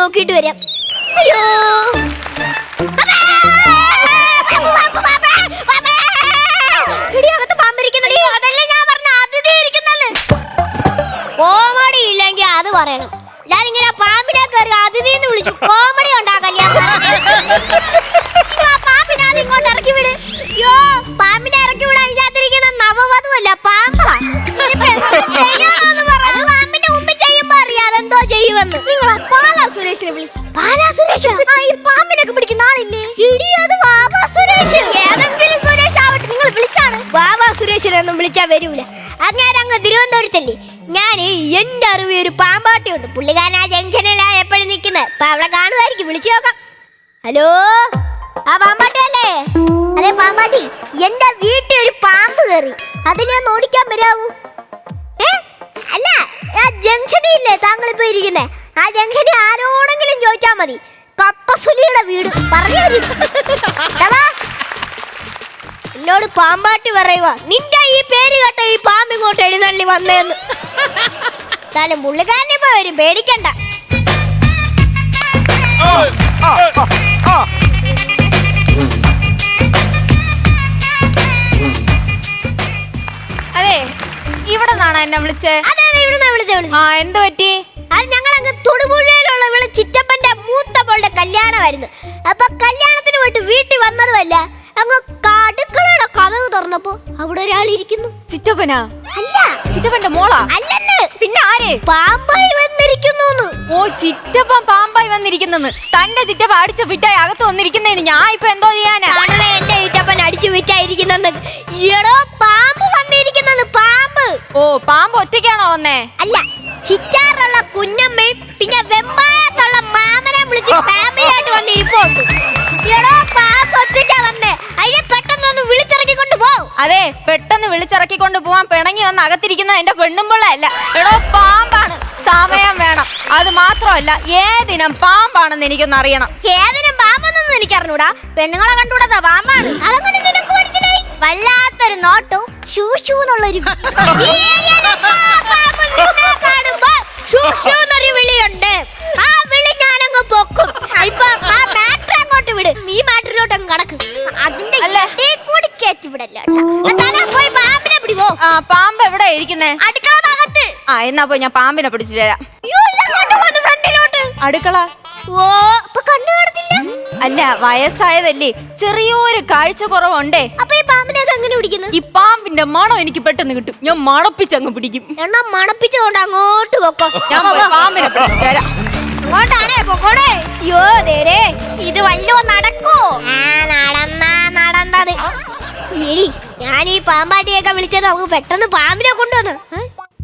നോക്കിയിട്ട് വരാം. അയ്യോ. കോമഡി ഇല്ലെങ്കിൽ അത് പറയണം. പാമ്പിനെ വിളിച്ചു. കോമഡി ഉണ്ടാക്കല്ലേ പാമ്പിനെ ഇറക്കി വിട്. പാമ്പിനെ ഇറക്കി വിടാൻ നവവധുവല്ല പാമ്പാ. ചെയ്യുമെന്ന്. നിങ്ങൾ പാലാ സുരേഷിനെ വിളി പാലാ സുരേഷ്? ആ ഈ പാമ്പിനൊക്കെ പിടിക്കുന്ന ആളില്ലേ? ഇടി അത് വാവാ സുരേഷ്. ഏതെങ്കിലും സുരേഷ് ആവട്ടെ നിങ്ങൾ വിളിച്ചാണ്. വാവാ സുരേഷിനൊന്നും വിളിച്ചാ വരൂല. അങ്ങനെ അങ്ങ് തിരുവനന്തപുരത്തല്ലേ? ഞാൻ എന്റെ അറിവ് ഒരു പാമ്പാട്ടിയുണ്ട്. പുള്ളിക്കാരൻ ആ ജംഗ്ഷനിലാ എപ്പോഴും നിൽക്കുന്നത്. അപ്പൊ അവിടെ കാണുമായിരിക്കും. വിളിച്ചു നോക്കാം. ഹലോ? ആ പാമ്പാട്ടിയല്ലേ? അതെ പാമ്പാട്ടി. എന്റെ വീട്ടിൽ ഒരു പാമ്പ് കയറി. അതിനെ ഒന്ന് ഓടിക്കാൻ വരാവൂ. ഏ? അല്ല ജംഗ്ഷനിൽ ഇല്ലേ താങ്കൾ ഇപ്പൊ ഇരിക്കുന്നേ? ആ ജംഗ്ഷനിൽ ആരോടെങ്കിലും ചോദിച്ചാ മതി. കപ്പസുലിയുടെ വീട്. പറഞ്ഞു എന്നോട് പാമ്പാട്ടി പറയുക നിന്റെ ഈ പേര് കേട്ട ഈ പാമ്പ് ഇങ്ങോട്ട് എഴുന്നള്ളി വന്നേന്ന്. എന്നാലും പുള്ളിക്കാരനെ ഇപ്പൊ വരും പേടിക്കണ്ട. ഇവിടെ നിന്നാണോ എന്നെ വിളിച്ചേ? അതെ അതെ വിളിച്ചേ വിളിച്ചു. ആ എന്ത് പറ്റി? അത് ഞങ്ങൾ അങ്ങ് തൊടുപുഴയിലുള്ള ഇവിടെ ചിറ്റപ്പന്റെ മൂത്ത മോളുടെ കല്യാണമായിരുന്നു. അപ്പൊ കല്യാണത്തിന് പോയിട്ട് വീട്ടിൽ വന്നതുമല്ല അങ്ങ് കടുക്കളയുടെ കഥവ് തുറന്നപ്പോ അവിടെ ഒരാൾ ഇരിക്കുന്നു. ചിറ്റപ്പനാ? അല്ല. ചിറ്റപ്പന്റെ മോളാ? അല്ലെന്ന്. പിന്നെ ആര്? പാമ്പായി വന്നിരിക്കുന്നു ഓ ചിറ്റപ്പൻ പാമ്പായി വന്നിരിക്കുന്നെന്ന്. തന്റെ ചിറ്റപ്പ അടിച്ച ഫിറ്റായി അകത്ത് വന്നിരിക്കുന്നതിന് ഞാൻ ഇപ്പൊ എന്തോ ചെയ്യാനാ? എന്റെ ചിറ്റപ്പൻ അടിച്ചു വിറ്റായിരിക്കുന്നെന്ന്. എടോ പാമ്പ് ഓ പാമ്പ് ഒറ്റയ്ക്കാണോ വന്നേ? അല്ല ചിറ്റാറുള്ള കുഞ്ഞമ്മയും പിന്നെ വെമ്പായത്തുള്ള മാമനെ വിളിച്ച് ഫാമിലിയായിട്ട് വന്ന് ഇരിപ്പുണ്ട് എടോ പാമ്പ് ഒറ്റയ്ക്കാ വന്നേ. അതിനെ പെട്ടെന്നൊന്ന് വിളിച്ചിറക്കിക്കൊണ്ട് പോ. അതെ പെട്ടെന്ന് വിളിച്ചിറക്കിക്കൊണ്ട് പോവാൻ പിണങ്ങി വന്ന് അകത്തിരിക്കുന്ന എന്റെ പെണ്ണും അല്ല എടോ പാമ്പാണ്. സമയം വേണം. അത് മാത്രമല്ല ഏതിനം പാമ്പാണെന്ന് എനിക്കൊന്ന് അറിയണം. ഏതിനും പാമ്പെന്നൊന്നും എനിക്ക് അറിഞ്ഞൂടാ പെണ്ണുങ്ങളെ കണ്ടുകൂടാ പാമ്പാണ്. അതങ്ങനെ നിനക്ക് വല്ലാത്തൊരു നോട്ടവും ഷൂഷു എന്നുള്ളൊരു ഈ ഏരിയയിലെ എന്നൊരു വിളിയുണ്ട്. ആ വിളി ഞാനങ്ങ് പൊക്കും. ഇപ്പൊ ആ മാറ്റർ അങ്ങോട്ട് വിട്. ഈ മാറ്ററിലോട്ട് അങ്ങ് കടക്ക്. അതിന്റെ അല്ല. ഇടയിൽ കൂടി കയറ്റി വിടല്ല പോയി പാമ്പിനെ പിടിവോ ആ പാമ്പ് എവിടെ ഇരിക്കുന്നേ? അടുക്കള ഭാഗത്ത്. ആ എന്നാ പോയി ഞാൻ പാമ്പിനെ പിടിച്ചിട്ട് തരാം അയ്യോ, അടുക്കള? ഓ കണ്ണു കാണത്തില്ല? അല്ല വയസ്സായതല്ലേ. ചെറിയൊരു കാഴ്ച കുറവുണ്ടേ. അപ്പൊ ഈ പാമ്പിനൊക്കെ എങ്ങനെ പിടിക്കുന്നു? ഈ പാമ്പിന്റെ മണം എനിക്ക് പെട്ടെന്ന് കിട്ടും. ഞാൻ മണപ്പിച്ച് അങ്ങ് പിടിക്കും. എണ്ണ മണപ്പിച്ചുകൊണ്ട് അങ്ങോട്ട് വെക്കോ ഞാൻ പോയി പാമ്പിനെ പിടിച്ചിട്ട് വരാം. അങ്ങോട്ടാണേ പൊക്കോടെ? അയ്യോ ഇത് വല്ലോ നടക്കോ? ആ നടന്നാ നടന്നത്. എടി ഞാൻ ഈ പാമ്പാട്ടിയൊക്കെ വിളിച്ചത് നമുക്ക് പെട്ടെന്ന് പാമ്പിനെ കൊണ്ടുവന്നു?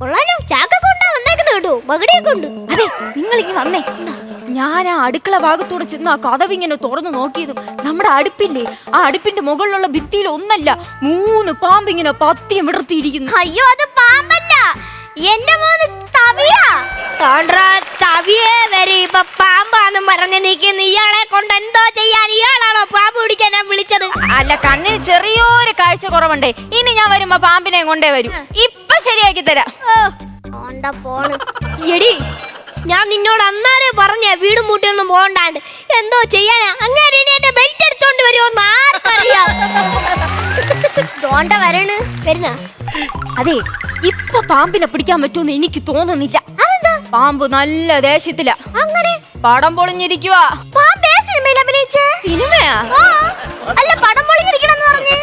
കൊള്ളാലോ. ചാക്ക കൊണ്ടാ വന്നേക്കുന്നത് കേട്ടോ മകടിയെ കൊണ്ട് അതെ നിങ്ങൾ ഇങ്ങനെ വന്നേ. ഞാൻ ആ അടുക്കള ഭാഗത്തൂടെ ചെന്ന് ആ കഥവ് ഇങ്ങനെ തുറന്നു നോക്കിയതും. നമ്മുടെ അടുപ്പില്ലേ? ആ അടുപ്പിന്റെ മുകളിലുള്ള ഭിത്തിയിൽ ഒന്നല്ല മൂന്ന് പാമ്പ് ഇങ്ങനെ പത്തിയും വിടർത്തിയിരിക്കുന്നു. അയ്യോ അത് പാമ്പല്ല. എന്റെ മോന് തവിയാ. തോണ്ട്രാ തവിയെ വരെ. ഇപ്പൊ പാമ്പാന്ന് പറഞ്ഞ് നിൽക്കുന്ന ഇയാളെ കൊണ്ട് എന്തോ ചെയ്യാൻ ഇയാളാണോ പാമ്പ് പിടിക്കാൻ ഞാൻ വിളിച്ചത്? അല്ല കണ്ണിന് ചെറിയൊരു കാഴ്ച കുറവുണ്ടേ. ഇനി ഞാൻ വരുമ്പോ പാമ്പിനെ കൊണ്ടേ വരൂ. ഇപ്പൊ ശരിയാക്കി തരാം. ഓ, ഓണ്ട പോണ്. എടി ഞാൻ നിന്നോട് അന്നേരം പറഞ്ഞ വീട് മൂട്ടിയൊന്നും പോകണ്ടാണ്ട്. എന്തോ ചെയ്യാനാ? അങ്ങനെ ഇനി എന്റെ ബെൽറ്റ് എടുത്തോണ്ട് വരുമോന്ന് ആർക്കറിയാം. തോണ്ട വരണ്. വരുന്ന? അതെ ഇപ്പൊ പാമ്പിനെ പിടിക്കാൻ പറ്റുമെന്ന് എനിക്ക് തോന്നുന്നില്ല. പാമ്പ് നല്ല ദേഷ്യത്തില. അങ്ങനെ? പടം പൊളിഞ്ഞിരിക്കുക പാമ്പേ സിനിമയിൽ അഭിനയിച്ചേ? സിനിമയാ? അല്ല പടം പൊളിഞ്ഞിരിക്കണെന്ന് പറഞ്ഞ്.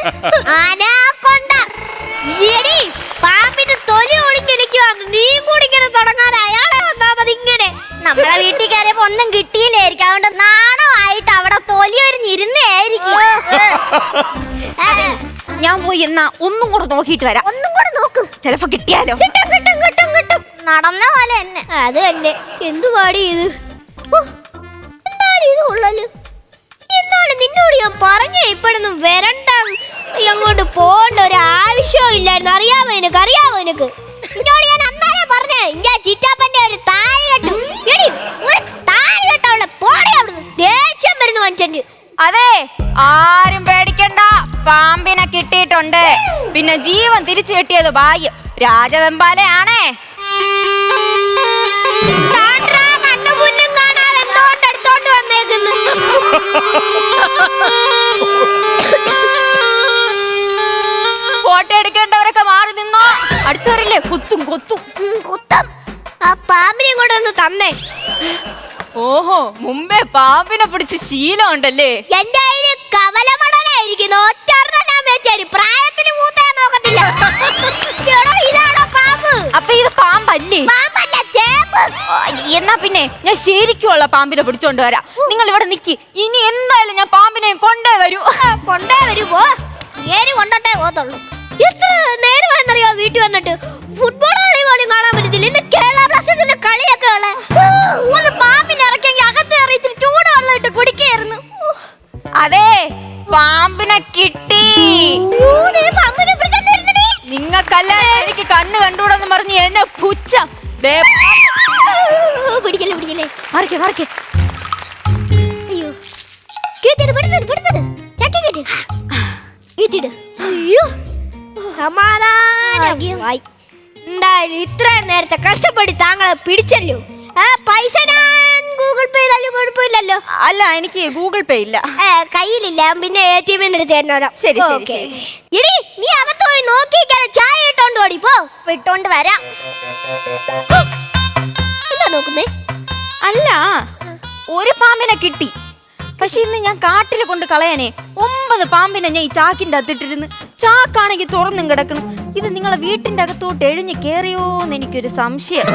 അനാക്കൊണ്ട എടി പാമ്പിന്റെ തൊലി ഒളിഞ്ഞിരിക്കുക നീ കൂടി ഇങ്ങനെ തുടങ്ങാതെ അയാളെ വന്നാ മതി ഇങ്ങനെ. നമ്മളെ വീട്ടിൽ കയറിയപ്പോ ഒന്നും കിട്ടിയില്ലായിരിക്കും. അതുകൊണ്ട് നാണമായിട്ട് അവിടെ തൊലി ഒരിഞ്ഞിരുന്നായിരിക്കും ഞാൻ പോയി എന്നാ ഒന്നും കൂടെ നോക്കിയിട്ട് വരാം. ഒന്നും കൂടെ നോക്ക്. ചിലപ്പോ കിട്ടിയാലോ? കിട്ടും കിട്ടും കിട്ടും കിട്ടും. നടന്ന പോലെ തന്നെ. അത് തന്നെ. എന്തു പാടി ഇത്? എന്താണ് ഇത് കൊള്ളൽ? എന്നാലും നിന്നോട് ഞാൻ പറഞ്ഞേ? ഇപ്പോഴൊന്നും വരണ്ട. അങ്ങോട്ട് പോകേണ്ട. ഒരു ആവശ്യവും ഇല്ലായിരുന്നു. അറിയാമോ എനിക്ക് അറിയാമോ നിനക്ക്? പാമ്പിനെ കിട്ടിയിട്ടുണ്ട്. പിന്നെ ജീവൻ തിരിച്ചു കിട്ടിയത് ഭാഗ്യം. രാജവെമ്പാലയാണേ. ഫോട്ടോ എടുക്കേണ്ടവരൊക്കെ മാറി നിന്നോ? അടുത്തവരില്ലേ? കുത്തും കൊത്തും. കുത്തം. ആ പാമ്പിനെ ഇങ്ങോട്ടൊന്ന് തന്നേ. ഓഹോ മുമ്പേ പാമ്പിനെ പിടിച്ച് ശീലം ഉണ്ടല്ലേ എന്റെ കവലമടനായിരിക്കുന്നു ഒറ്റൊരെണ്ണം വെച്ചേരും പ്രായത്തിന് മൂത്തേ നോക്കത്തില്ല. എടോ, ഇതാണോ പാമ്പ്? അപ്പൊ ഇത് പാമ്പല്ലേ? പാമ്പല്ല ചേമ്പ്. എന്നാ പിന്നെ ഞാൻ ശരിക്കുള്ള പാമ്പിനെ പിടിച്ചോണ്ട് വരാം. നിങ്ങൾ ഇവിടെ നിക്കി. ഇനി എന്തായാലും ഞാൻ പാമ്പിനെ കൊണ്ടേ വരൂ. കൊണ്ടേ വരുമ്പോ കൊണ്ടോട്ടേ പോത്തുള്ളൂ എത്ര നേരമായെന്നറിയോ വീട്ടിൽ വന്നിട്ട്? ഫുട്ബോൾ കളി പോലും കാണാൻ പറ്റത്തില്ല. ഇന്ന് കേരള ബ്ലാസ്റ്റേഴ്സിന്റെ കളിയൊക്കെ ഉള്ളെ. ഒന്ന് കണ്ണ് കണ്ടുകൂടെന്ന് പറഞ്ഞ് എന്നെ പുച്ഛം ദേ, പിടിക്കല്ലേ പിടിക്കല്ലേ. മറിക്ക് മറിക്ക്. അയ്യോ. കേട്ടിട്ട് പെടുന്നത് പെടുന്നത് ചക്കി കേട്ടി കേട്ടിട്ട് അയ്യോ. സമാധാനമായി എന്തായാലും ഇത്രയും നേരത്തെ കഷ്ടപ്പെട്ട് താങ്കളെ പിടിച്ചല്ലോ. ആ പൈസ ഞാൻ ഗൂഗിൾ പേ ചെയ്താലും കുഴപ്പമില്ലല്ലോ. അല്ല എനിക്ക് ഗൂഗിൾ പേ ഇല്ല. ഏ, കയ്യിലില്ല. പിന്നെ എ ടി എമ്മിന്റെ അടുത്ത് തന്നോരാ ശരി, ശരി, ശരി. ഇടി നീ അകത്ത് പോയി നോക്കിക്കാരെ ചായ ഇട്ടോണ്ട് വരാം. എന്താ നോക്കുന്നേ? അല്ല ഒരു പാമ്പിനെ കിട്ടി. പക്ഷെ ഇന്ന് ഞാൻ കാട്ടിൽ കൊണ്ട് കളയാനേ ഒമ്പത് പാമ്പിനെ ഞാൻ ഈ ചാക്കിന്റെ അകത്തിട്ടിരുന്ന് ചാക്കാണെങ്കിൽ തുറന്നും കിടക്കണം. ഇത് നിങ്ങളെ വീട്ടിന്റെ അകത്തോട്ട് എഴിഞ്ഞ് കേറിയോന്ന് എനിക്കൊരു സംശയം.